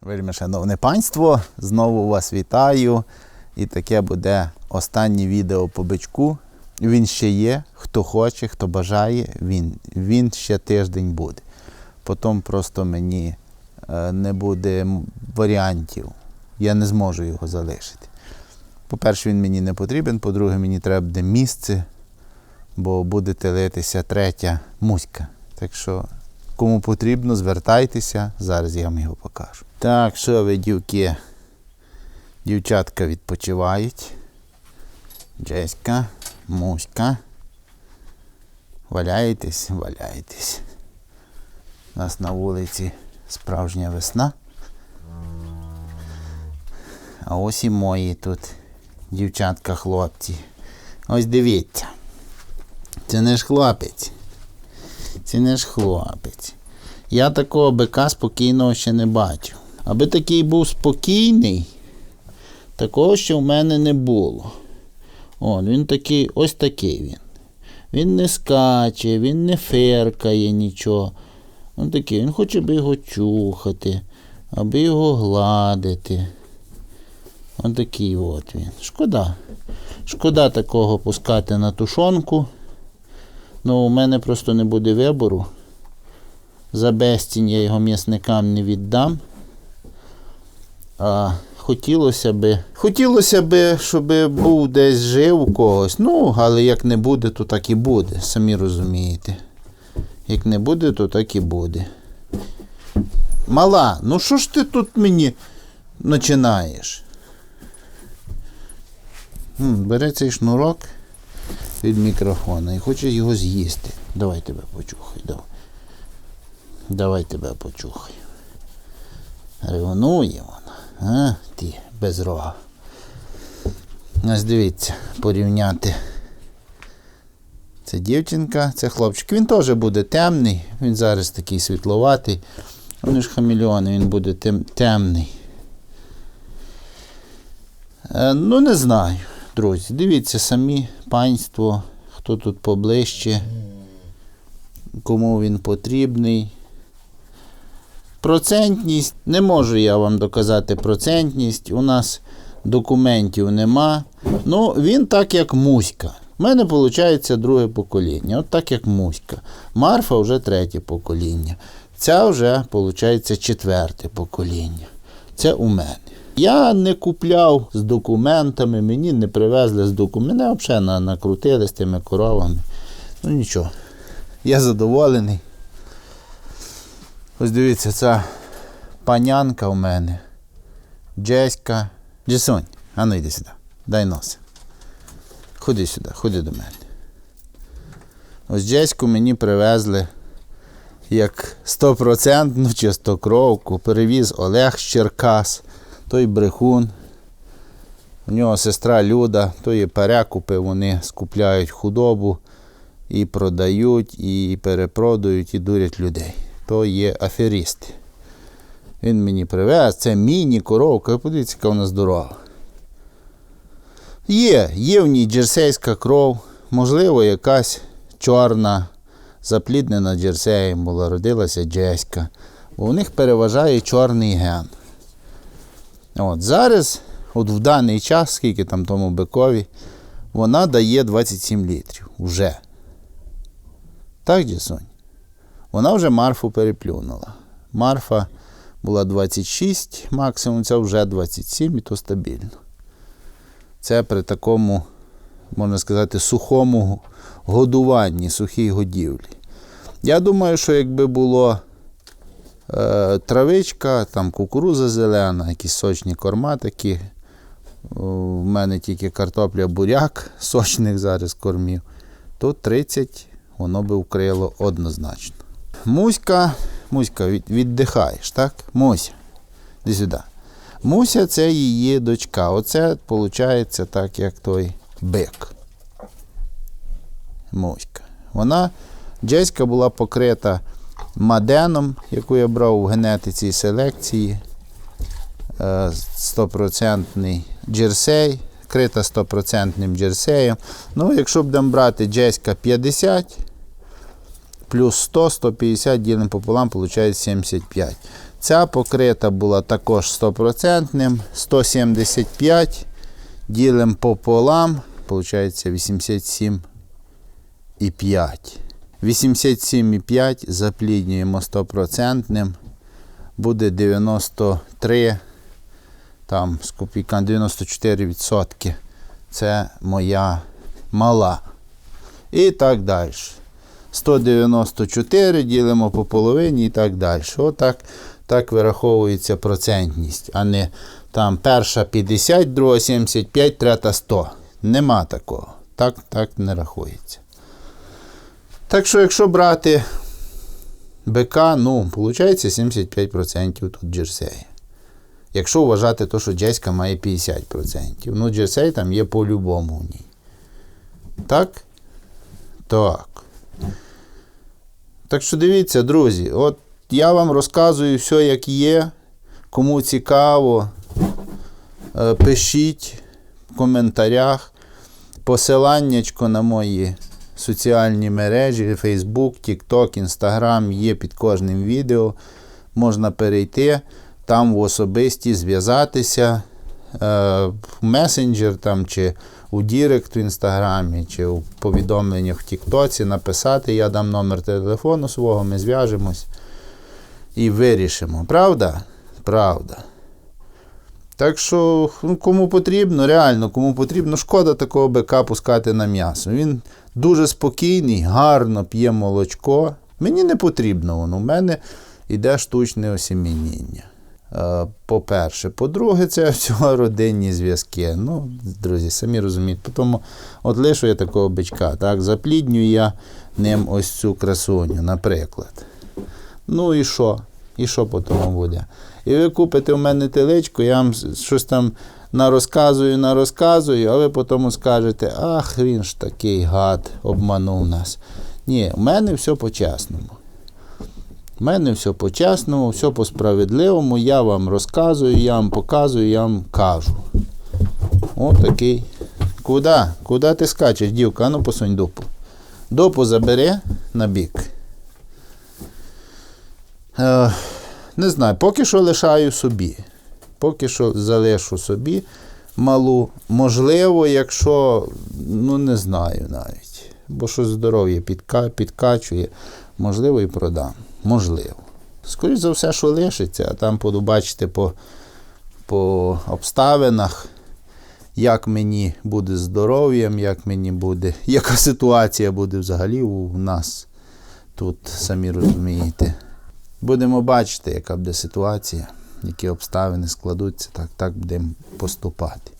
Вельми шановне панство, знову вас вітаю. І таке буде останнє відео по бичку. Він ще є, хто хоче, хто бажає, він, він ще тиждень буде. Потім просто мені е, не буде варіантів. Я не зможу його залишити. По-перше, він мені не потрібен, по-друге, мені треба буде місце, бо буде телитися третя муська. Так що Кому потрібно, звертайтеся, зараз я вам його покажу. Так, що ви, дівки? Дівчатка відпочивають. Джеська, Муська. Валяєтесь, валяєтесь. У нас на вулиці справжня весна. А ось і мої тут дівчатка, хлопці. Ось дивіться. Це не ж хлопець. Це не ж хлопець. Я такого бика спокійного ще не бачив. Аби такий був спокійний, такого ще в мене не було. Он, він такий, ось такий він. Він не скаче, він не феркає нічого. Він такий, він хоче би його чухати, аби його гладити. Он такий от він. Шкода. Шкода такого пускати на тушонку. Ну, у мене просто не буде вибору. За безцінь я його м'ясникам не віддам. А хотілося би. Хотілося би, щоб був десь жив у когось. Ну, але як не буде, то так і буде. Самі розумієте. Як не буде, то так і буде. Мала, ну що ж ти тут мені починаєш? М, Бери цей шнурок від мікрофона і хоче його з'їсти. Давай тебе почухай, давай. Давай тебе почухай. Ревнує вона. А, ти без рога. Ось дивіться, порівняти. Це дівчинка, це хлопчик. Він теж буде темний, він зараз такий світловатий. Вони ж хамільйони, він буде тем, темний. Е, ну, не знаю, друзі. Дивіться самі панство, хто тут поближче, кому він потрібний. Процентність, не можу я вам доказати процентність. У нас документів нема. Ну, він так, як Муська. У мене виходить друге покоління. От так, як Муська. Марфа вже третє покоління. Ця вже, виходить, четверте покоління. Це у мене. Я не купляв з документами, мені не привезли з документами. Мене взагалі накрутили з тими коровами. Ну нічого. Я задоволений. Ось дивіться, ця панянка у мене. Джеська. Джесонь, а ну йди сюди. Дай нос. Ходи сюди, ходи до мене. Ось Джеську мені привезли як стопроцентну чистокровку. Перевіз Олег з Черкас, той брехун. У нього сестра Люда, то є перекупи, вони скупляють худобу і продають, і перепродають, і дурять людей. То є аферісти. Він мені привез, це міні-коровка. Подивіться, яка вона здорова. Є, є в ній джерсейська кров, можливо, якась чорна, запліднена джерсеєм була, родилася джеська. Бо у них переважає чорний ген. От, зараз, от в даний час, скільки там тому бикові, вона дає 27 літрів. Уже. Так, Джесонь? Вона вже Марфу переплюнула. Марфа була 26 максимум, це вже 27 і то стабільно. Це при такому, можна сказати, сухому годуванні, сухій годівлі. Я думаю, що якби було е, травичка, там кукуруза зелена, якісь сочні корма такі. У мене тільки картопля буряк сочних зараз кормів, то 30 воно би вкрило однозначно. Муська, Муська, віддихаєш, так? Муся, іди сюди. Муся це її дочка. Оце виходить так, як той бик. Муська. Вона, Джеська була покрита маденом, яку я брав в генетиці селекції. Е, Стопроцентний джерсей, крита стопроцентним джерсеєм. Ну, якщо будемо брати Джеська 50, плюс 100, 150 ділимо пополам, виходить 75. Ця покрита була також 100%, 175 ділимо пополам, виходить 87,5. 87,5 запліднюємо 100%, буде 93, там з копійка 94%. Це моя мала. І так далі. 194 ділимо по половині і так далі. Отак так вираховується процентність, а не там перша 50, друга 75, третя 100. Нема такого. Так, так не рахується. Так що, якщо брати БК, ну, виходить 75% тут джерсеї. Якщо вважати то, що джеська має 50%. Ну, джерсей там є по-любому в ній. Так? Так. Так що дивіться, друзі, от я вам розказую все, як є. Кому цікаво, е, пишіть в коментарях. Посиланнячко на мої соціальні мережі, Facebook, TikTok, Instagram є під кожним відео. Можна перейти, там в особисті зв'язатися е, в месенджер там, чи у Дірект в інстаграмі, чи у повідомленнях в Тіктоці написати, я дам номер телефону свого, ми зв'яжемось і вирішимо. Правда? Правда. Так що, ну, кому потрібно, реально, кому потрібно, шкода такого бика пускати на м'ясо. Він дуже спокійний, гарно п'є молочко. Мені не потрібно воно. У мене йде штучне осіміння. Е, По-перше. По-друге, це всього родинні зв'язки. Ну, друзі, самі розумієте. Тому от лишу я такого бичка. Так, запліднюю я ним ось цю красуню, наприклад. Ну і що? І що по тому буде? І ви купите у мене телечку, я вам щось там нарозказую, нарозказую, а ви потім скажете, ах, він ж такий гад, обманув нас. Ні, у мене все по-чесному. У мене все по-чесному, все по-справедливому. Я вам розказую, я вам показую, я вам кажу. Ось такий. Куди? Куди ти скачеш, дівка? Ану посунь дупу. Дупу забери на бік. Е, не знаю, поки що лишаю собі. Поки що залишу собі малу. Можливо, якщо, ну не знаю навіть. Бо що здоров'я підка, підкачує, можливо, і продам. Можливо. Скоріше за все, що лишиться, а там побачите по, по обставинах, як мені буде здоров'ям, як мені буде, яка ситуація буде взагалі у нас тут, самі розумієте. Будемо бачити, яка буде ситуація, які обставини складуться, так так будемо поступати.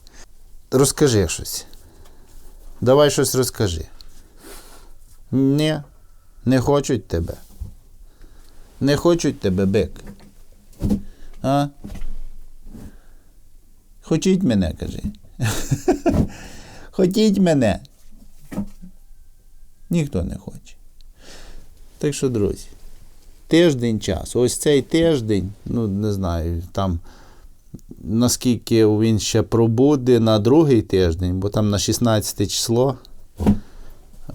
Розкажи щось. Давай щось розкажи. Ні, не хочуть тебе. Не хочуть тебе, бик. А? Хочіть мене, кажи. Хотіть мене. Ніхто не хоче. Так що, друзі тиждень час. Ось цей тиждень, ну не знаю, там наскільки він ще пробуде на другий тиждень, бо там на 16 число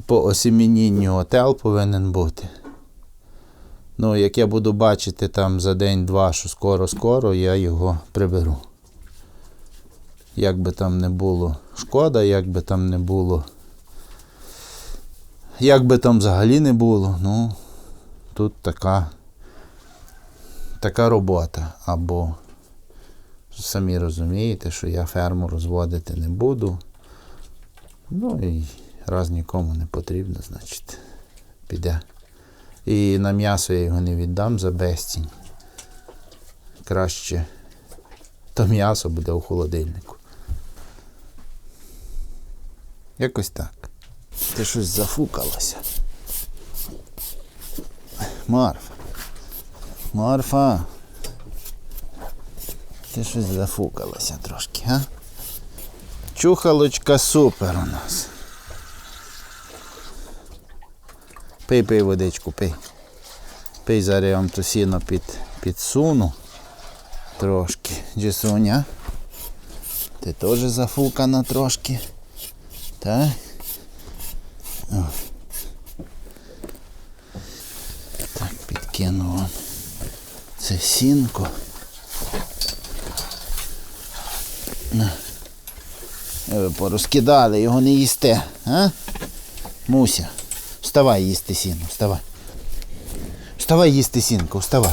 по осімінінню готел повинен бути. Ну, як я буду бачити там за день-два, що скоро-скоро, я його приберу. Як би там не було шкода, як би там не було. Як би там взагалі не було, ну, тут така така робота. Або самі розумієте, що я ферму розводити не буду. Ну і раз нікому не потрібно, значить, піде. І на м'ясо я його не віддам за безцінь. Краще то м'ясо буде у холодильнику. Якось так. Ти щось зафукалося. Марфа. Марфа. Ти щось зафукалася трошки, а? Чухалочка супер у нас. Пий пий водичку, пий. Пий зараз я вам то сіно під, підсуну трошки. Джесуня. Ти теж зафукана трошки. Так? Так, підкину вам Це сінко. Е, Ви порозкидали, його не їсте, а? Муся, вставай їсти сіно, вставай. Вставай їсти сінку, вставай.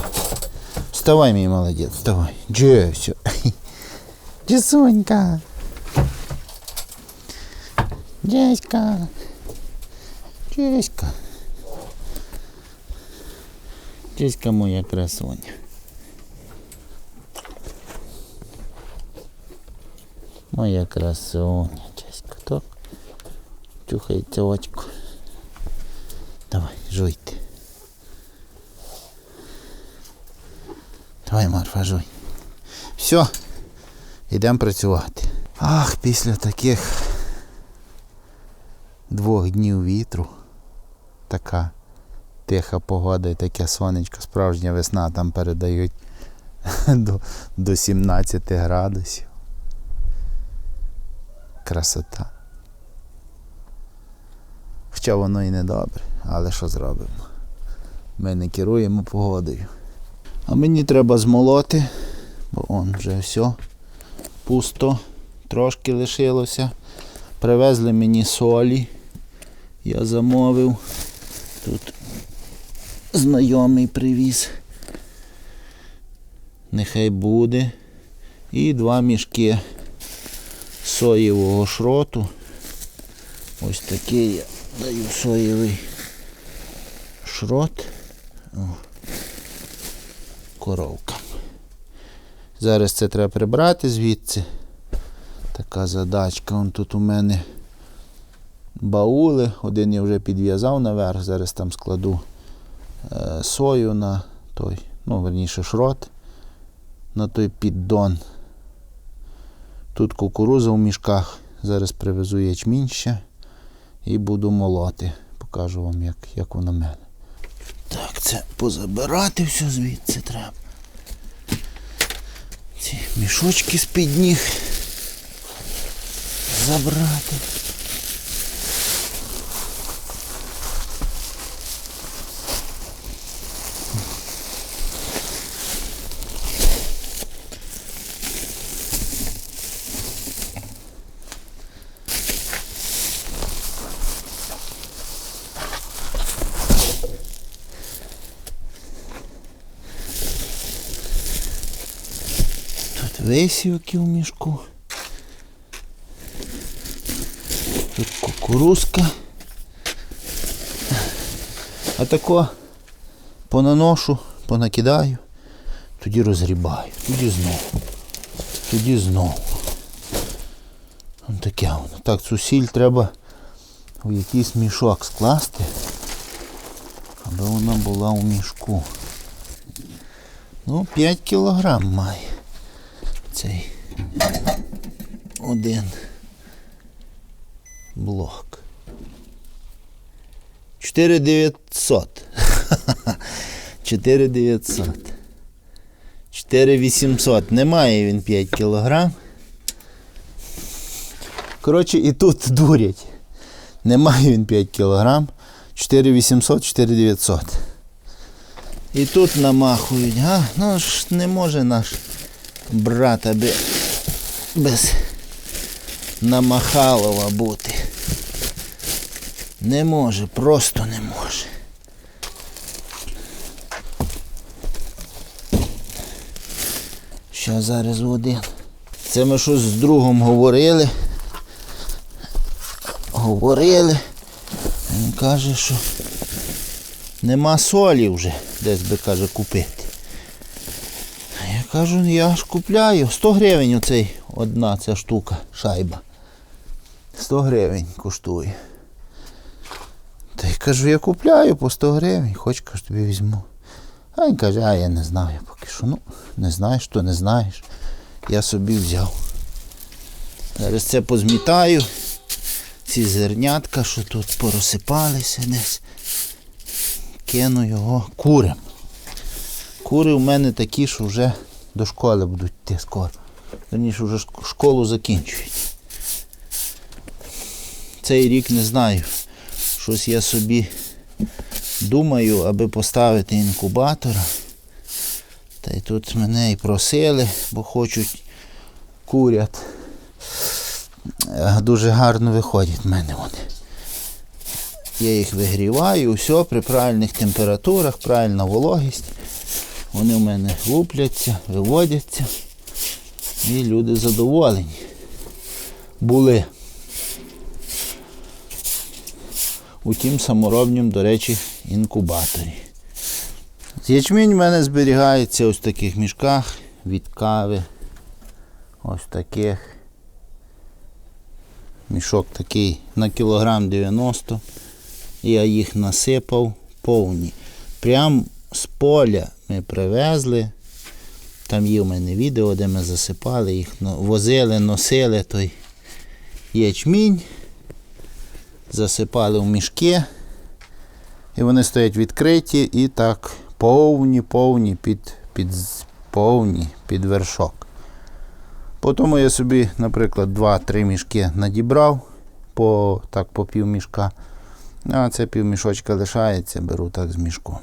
Вставай, мій молодець, вставай. Джесю. Джесунька. Джеська. Джеська. Джеська моя красуня. Моя красуня, Джеська. Так. Чухається очко. Жуйте. Давай, Марфа, жуй. Все, йдемо працювати. Ах, після таких двох днів вітру, така тиха погода і таке сонечко, справжня весна там передають до, до 17 градусів. Красота. Хоча воно і не добре, але що зробимо? Ми не керуємо погодою. А мені треба змолоти, бо он вже все пусто, трошки лишилося. Привезли мені солі. Я замовив. Тут знайомий привіз. Нехай буде. І два мішки соєвого шроту. Ось такий я даю соєвий шрот. О. Коровкам. Зараз це треба прибрати звідси. Така задачка. Вон тут у мене баули. Один я вже підв'язав наверх, зараз там складу е, сою на той, ну, верніше, шрот на той піддон. Тут кукуруза в мішках. Зараз привезу ячмінь ще і буду молоти. Покажу вам, як, як воно в мене. Так, це позабирати все звідси треба. Ці мішочки з-під ніг забрати. Тут висівки в мішку. Тут кукурузка. А тако понаношу, понакидаю, тоді розгрібаю, тоді знову. Тоді знову. Ось таке воно. Так, цю сіль треба в якийсь мішок скласти, аби вона була у мішку. Ну, 5 кілограм має цей один блок. 4900. 4900. 4800. Немає він 5 кілограм. Коротше, і тут дурять. Немає він 5 кілограм. 4800, 4900. І тут намахують, а? Ну ж не може наш брат аби без намахалова бути. Не може, просто не може. Що зараз один. Це ми щось з другом говорили. Говорили. Він каже, що нема солі вже, десь би каже купити. Кажу, я ж купляю. 100 гривень оцей одна ця штука, шайба. 100 гривень коштує. Та й кажу, я купляю по 100 гривень, хоч кажу, тобі візьму. А він каже, а я не знаю поки що. Ну, не знаєш, то не знаєш. Я собі взяв. Зараз це позмітаю. Ці зернятка, що тут порозсипалися десь. Кину його курям. Кури у мене такі, що вже до школи будуть йти скоро. Верніше вже школу закінчують. Цей рік не знаю. Щось я собі думаю, аби поставити інкубатора. Та й тут мене і просили, бо хочуть курят. Дуже гарно виходять в мене вони. Я їх вигріваю, все при правильних температурах, правильна вологість. Вони в мене лупляться, виводяться. І люди задоволені. Були. У тім саморобнім, до речі, інкубаторі. Ячмінь в мене зберігається ось в таких мішках від кави. Ось таких. Мішок такий на кілограм 90. Я їх насипав повні. Прям з поля ми привезли. Там є в мене відео, де ми засипали їх, возили, носили той ячмінь, засипали в мішки. І вони стоять відкриті і так повні, повні під, під, повні під вершок. Потім я собі, наприклад, 2-3 мішки надібрав по, так, по пів мішка. А це пів мішочка лишається, беру так з мішком.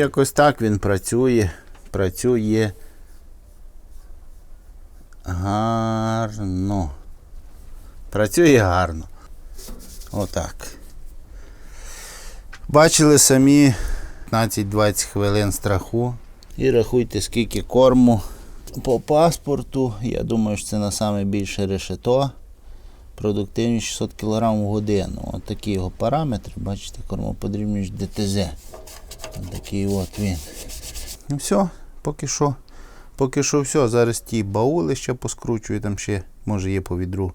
Якось так він працює. Працює гарно. Працює гарно. Отак. Бачили самі 15-20 хвилин страху. І рахуйте, скільки корму по паспорту. Я думаю, що це на саме більше решето. Продуктивність 600 кг в годину. От такі його параметри. Бачите, кормоподрібність ДТЗ. Такий от він. Ну все, поки що. Поки що все. Зараз ті баули ще поскручую, там ще, може, є по відру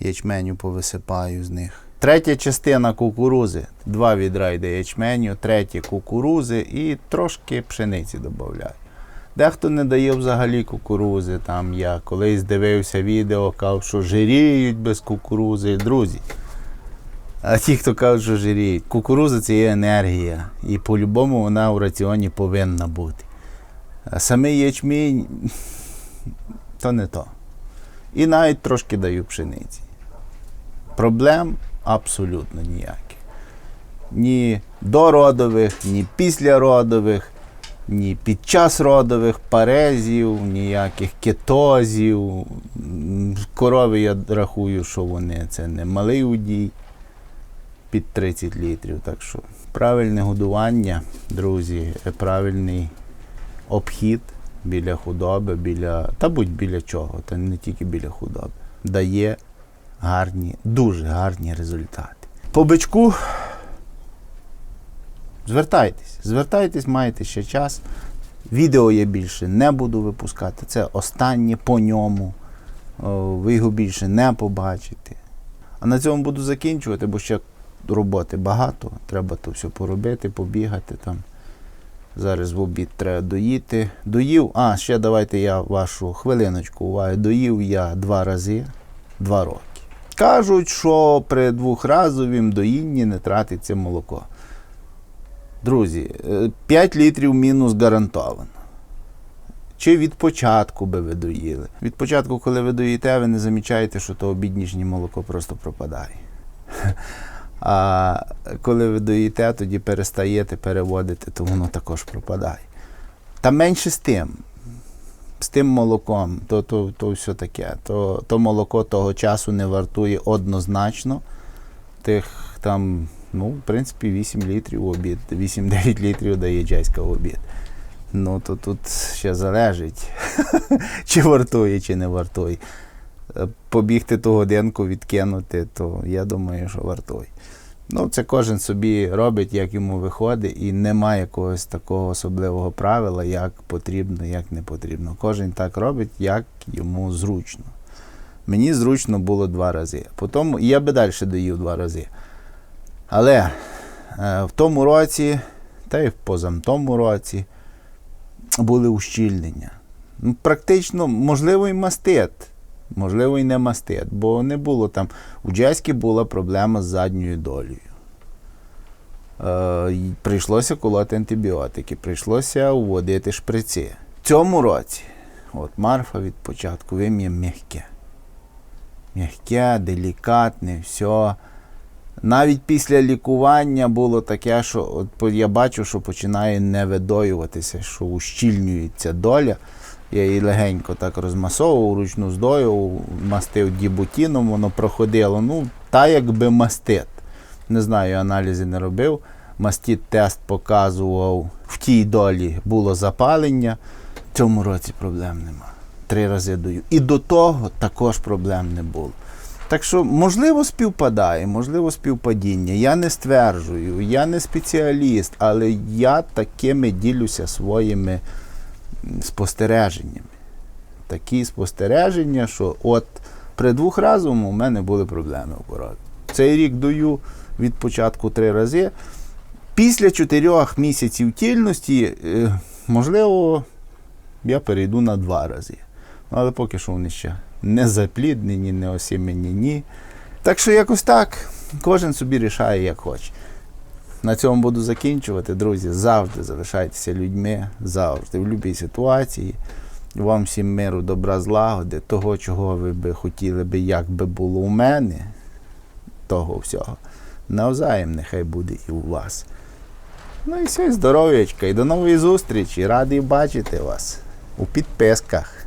ячменю повисипаю з них. Третя частина кукурузи. Два відра йде ячменю, третє кукурузи і трошки пшениці додаю. Дехто не дає взагалі кукурузи. Там я колись дивився відео, казав, що жиріють без кукурузи. Друзі. А ті, хто кажуть, що жиріють, кукуруза це є енергія. І по-любому вона в раціоні повинна бути. А самий ячмінь то не то. І навіть трошки даю пшениці. Проблем абсолютно ніяких. Ні дородових, ні післяродових, ні під час родових парезів, ніяких кетозів. Корови я рахую, що вони це не малий удій під 30 літрів. Так що правильне годування, друзі, правильний обхід біля худоби, біля, та будь біля чого, та не тільки біля худоби, дає гарні, дуже гарні результати. По бичку звертайтесь, звертайтесь, маєте ще час. Відео я більше не буду випускати. Це останнє по ньому. Ви його більше не побачите. А на цьому буду закінчувати, бо ще роботи багато. Треба то все поробити, побігати там. Зараз в обід треба доїти. Доїв, а, ще давайте я вашу хвилиночку уваги. Доїв я два рази, два роки. Кажуть, що при двохразовім доїнні не тратиться молоко. Друзі, е, 5 літрів мінус гарантовано. Чи від початку би ви доїли? Від початку, коли ви доїте, ви не замічаєте, що то обіднішнє молоко просто пропадає. А коли ви доїте, тоді перестаєте переводити, то воно також пропадає. Та менше з тим. З тим молоком, то, то, то все таке. То, то молоко того часу не вартує однозначно. Тих там, ну, в принципі, 8 літрів обід, 8-9 літрів дає джайська обід. Ну, то тут ще залежить, чи вартує, чи не вартує. Е, Побігти ту годинку, відкинути, то я думаю, що вартує. Ну, це кожен собі робить, як йому виходить, і немає якогось такого особливого правила, як потрібно, як не потрібно. Кожен так робить, як йому зручно. Мені зручно було два рази. Потім я би далі доїв два рази. Але е, в тому році, та й в позамтому році, були ущільнення. Ну, Практично, можливо, і мастит. Можливо, і не мастит, бо не було там. У Джеськи була проблема з задньою долею. Е, прийшлося колоти антибіотики, прийшлося вводити шприци. В цьому році, от Марфа від початку вим'є м'яке. М'яке, делікатне, все. Навіть після лікування було таке, що от я бачу, що починає не видоюватися, що ущільнюється доля. Я її легенько так розмасовував, ручну здоював, мастив дібутіном, воно проходило. Ну, та якби мастит. Не знаю, аналізи не робив. Мастит тест показував, в тій долі було запалення. В цьому році проблем нема. Три рази даю. І до того також проблем не було. Так що, можливо, співпадає, можливо, співпадіння. Я не стверджую, я не спеціаліст, але я такими ділюся своїми спостереженнями. Такі спостереження, що от при двох двохразовому у мене були проблеми в породі. Цей рік даю від початку три рази. Після чотирьох місяців тільності, е, можливо, я перейду на два рази. Ну, Але поки що вони ще не запліднені, не осіменені. Так що якось так. Кожен собі рішає, як хоче. На цьому буду закінчувати, друзі. Завжди залишайтеся людьми, завжди, в будь-якій ситуації. Вам всім миру, добра, злагоди, того, чого ви би хотіли би, як би було у мене, того всього. Навзаєм нехай буде і у вас. Ну і все, здоров'ячка. І до нової зустрічі. Радий бачити вас у підписках.